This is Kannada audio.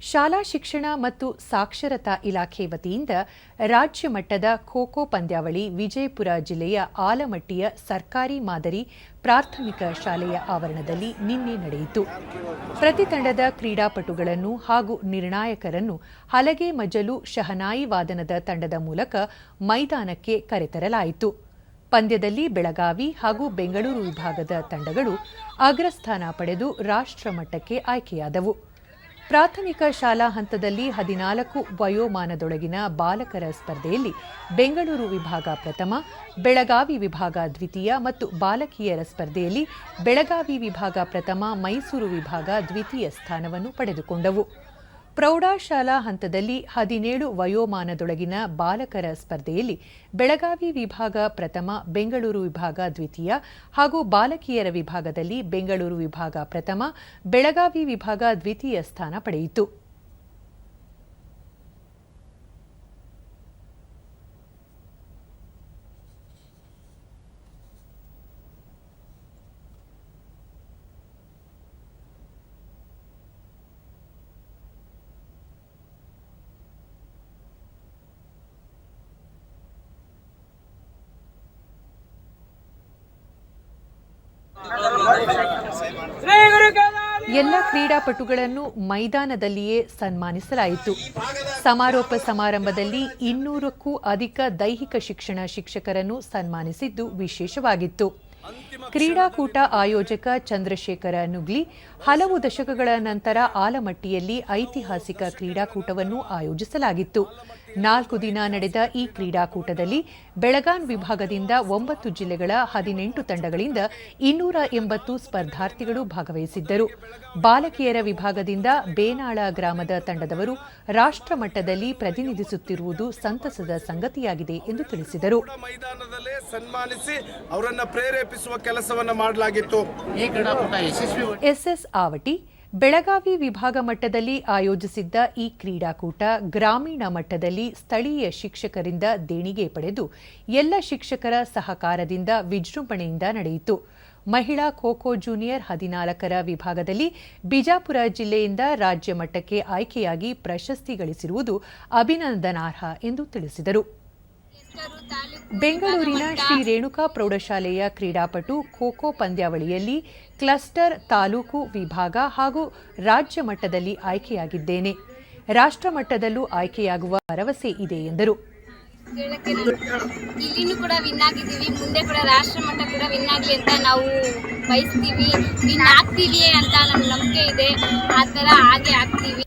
ಶಾಲಾ ಶಿಕ್ಷಣ ಮತ್ತು ಸಾಕ್ಷರತಾ ಇಲಾಖೆ ವತಿಯಿಂದ ರಾಜ್ಯ ಮಟ್ಟದ ಖೋಖೋ ಪಂದ್ಯಾವಳಿ ವಿಜಯಪುರ ಜಿಲ್ಲೆಯ ಆಲಮಟ್ಟಿಯ ಸರ್ಕಾರಿ ಮಾದರಿ ಪ್ರಾಥಮಿಕ ಶಾಲೆಯ ಆವರಣದಲ್ಲಿ ನಿನ್ನೆ ನಡೆಯಿತು. ಪ್ರತಿ ತಂಡದ ಕ್ರೀಡಾಪಟುಗಳನ್ನು ಹಾಗೂ ನಿರ್ಣಾಯಕರನ್ನು ಹಲಗೆ ಮಜಲು ಶಹನಾಯಿ ವಾದನದ ತಂಡದ ಮೂಲಕ ಮೈದಾನಕ್ಕೆ ಕರೆತರಲಾಯಿತು. ಪಂದ್ಯದಲ್ಲಿ ಬೆಳಗಾವಿ ಹಾಗೂ ಬೆಂಗಳೂರು ವಿಭಾಗದ ತಂಡಗಳು ಅಗ್ರಸ್ಥಾನ ಪಡೆದು ರಾಷ್ಟ್ರಮಟ್ಟಕ್ಕೆ ಆಯ್ಕೆಯಾದವು. ಪ್ರಾಥಮಿಕ ಶಾಲಾ ಹಂತದಲ್ಲಿ ಹದಿನಾಲ್ಕು ವಯೋಮಾನದೊಳಗಿನ ಬಾಲಕರ ಸ್ಪರ್ಧೆಯಲ್ಲಿ ಬೆಂಗಳೂರು ವಿಭಾಗ ಪ್ರಥಮ, ಬೆಳಗಾವಿ ವಿಭಾಗ ದ್ವಿತೀಯ ಮತ್ತು ಬಾಲಕಿಯರ ಸ್ಪರ್ಧೆಯಲ್ಲಿ ಬೆಳಗಾವಿ ವಿಭಾಗ ಪ್ರಥಮ, ಮೈಸೂರು ವಿಭಾಗ ದ್ವಿತೀಯ ಸ್ಥಾನವನ್ನು ಪಡೆದುಕೊಂಡವು. ಪ್ರೌಢಶಾಲಾ ಹಂತದಲ್ಲಿ ಹದಿನೇಳು ವಯೋಮಾನದೊಳಗಿನ ಬಾಲಕರ ಸ್ಪರ್ಧೆಯಲ್ಲಿ ಬೆಳಗಾವಿ ವಿಭಾಗ ಪ್ರಥಮ, ಬೆಂಗಳೂರು ವಿಭಾಗ ದ್ವಿತೀಯ ಹಾಗೂ ಬಾಲಕಿಯರ ವಿಭಾಗದಲ್ಲಿ ಬೆಂಗಳೂರು ವಿಭಾಗ ಪ್ರಥಮ, ಬೆಳಗಾವಿ ವಿಭಾಗ ದ್ವಿತೀಯ ಸ್ಥಾನ ಪಡೆಯಿತು. ಎಲ್ಲ ಕ್ರೀಡಾಪಟುಗಳನ್ನು ಮೈದಾನದಲ್ಲಿಯೇ ಸನ್ಮಾನಿಸಲಾಯಿತು. ಸಮಾರೋಪ ಸಮಾರಂಭದಲ್ಲಿ ಇನ್ನೂರಕ್ಕೂ ಅಧಿಕ ದೈಹಿಕ ಶಿಕ್ಷಣ ಶಿಕ್ಷಕರನ್ನು ಸನ್ಮಾನಿಸಿದ್ದು ವಿಶೇಷವಾಗಿತ್ತು. ಕ್ರೀಡಾಕೂಟ ಆಯೋಜಕ ಚಂದ್ರಶೇಖರ ನುಗ್ಲಿ ಹಲವು ದಶಕಗಳ ನಂತರ ಆಲಮಟ್ಟಿಯಲ್ಲಿ ಐತಿಹಾಸಿಕ ಕ್ರೀಡಾಕೂಟವನ್ನು ಆಯೋಜಿಸಲಾಗಿತ್ತು. ನಾಲ್ಕು ದಿನ ನಡೆದ ಈ ಕ್ರೀಡಾಕೂಟದಲ್ಲಿ ಬೆಳಗಾನ್ ವಿಭಾಗದಿಂದ ಒಂಬತ್ತು ಜಿಲ್ಲೆಗಳ ಹದಿನೆಂಟು ತಂಡಗಳಿಂದ ಇನ್ನೂರ ಎಂಬತ್ತು ಸ್ಪರ್ಧಾರ್ಥಿಗಳು ಭಾಗವಹಿಸಿದ್ದರು. ಬಾಲಕಿಯರ ವಿಭಾಗದಿಂದ ಬೇನಾಳ ಗ್ರಾಮದ ತಂಡದವರು ರಾಷ್ಟ್ರಮಟ್ಟದಲ್ಲಿ ಪ್ರತಿನಿಧಿಸುತ್ತಿರುವುದು ಸಂತಸದ ಸಂಗತಿಯಾಗಿದೆ ಎಂದು ತಿಳಿಸಿದರು. ಮೈದಾನದಲ್ಲೇ ಸನ್ಮಾನಿಸಿ ಅವರನ್ನು ಪ್ರೇರೇಪಿಸುವ ಕೆಲಸವನ್ನು ಮಾಡಲಾಗಿತ್ತು. ಎಸ್ಎಸ್ ಆವಟಿ ಬೆಳಗಾವಿ ವಿಭಾಗ ಮಟ್ಟದಲ್ಲಿ ಆಯೋಜಿಸಿದ್ದ ಈ ಕ್ರೀಡಾಕೂಟ ಗ್ರಾಮೀಣ ಮಟ್ಟದಲ್ಲಿ ಸ್ಥಳೀಯ ಶಿಕ್ಷಕರಿಂದ ದೇಣಿಗೆ ಪಡೆದು ಎಲ್ಲ ಶಿಕ್ಷಕರ ಸಹಕಾರದಿಂದ ವಿಜೃಂಭಣೆಯಿಂದ ನಡೆಯಿತು. ಮಹಿಳಾ ಖೋ ಜೂನಿಯರ್ ಹದಿನಾಲ್ಕರ ವಿಭಾಗದಲ್ಲಿ ಬಿಜಾಪುರ ಜಿಲ್ಲೆಯಿಂದ ರಾಜ್ಯ ಮಟ್ಟಕ್ಕೆ ಆಯ್ಕೆಯಾಗಿ ಪ್ರಶಸ್ತಿ ಗಳಿಸಿರುವುದು ಅಭಿನಂದನಾರ್ಹ ಎಂದು ತಿಳಿಸಿದರು. ಬೆಂಗಳೂರಿನ ಶ್ರೀ ರೇಣುಕಾ ಪ್ರೌಢಶಾಲೆಯ ಕ್ರೀಡಾಪಟು ಖೋಖೋ ಪಂದ್ಯಾವಳಿಯಲ್ಲಿ ಕ್ಲಸ್ಟರ್ ತಾಲೂಕು ವಿಭಾಗ ಹಾಗೂ ರಾಜ್ಯ ಮಟ್ಟದಲ್ಲಿ ಆಯ್ಕೆಯಾಗಿದ್ದೇನೆ. ರಾಷ್ಟ್ರ ಮಟ್ಟದಲ್ಲೂ ಆಯ್ಕೆಯಾಗುವ ಭರವಸೆ ಇದೆ ಎಂದರು. ಇಲ್ಲಿನೂ ಕೂಡ ವಿನ್ ಆಗಿದ್ದೀವಿ. ಮುಂದೆ ಕೂಡ ರಾಷ್ಟ್ರ ಮಟ್ಟ ಕೂಡ ವಿನ್ ಆಗಲಿ ಅಂತ ನಾವು ಬಯಸ್ತೀವಿ. ವಿನ್ ಆಗ್ತೀವಿ ಅಂತ ನಮ್ಗೆ ನಂಬಿಕೆ ಇದೆ. ಆ ಥರ ಹಾಗೆ ಆಗ್ತೀವಿ.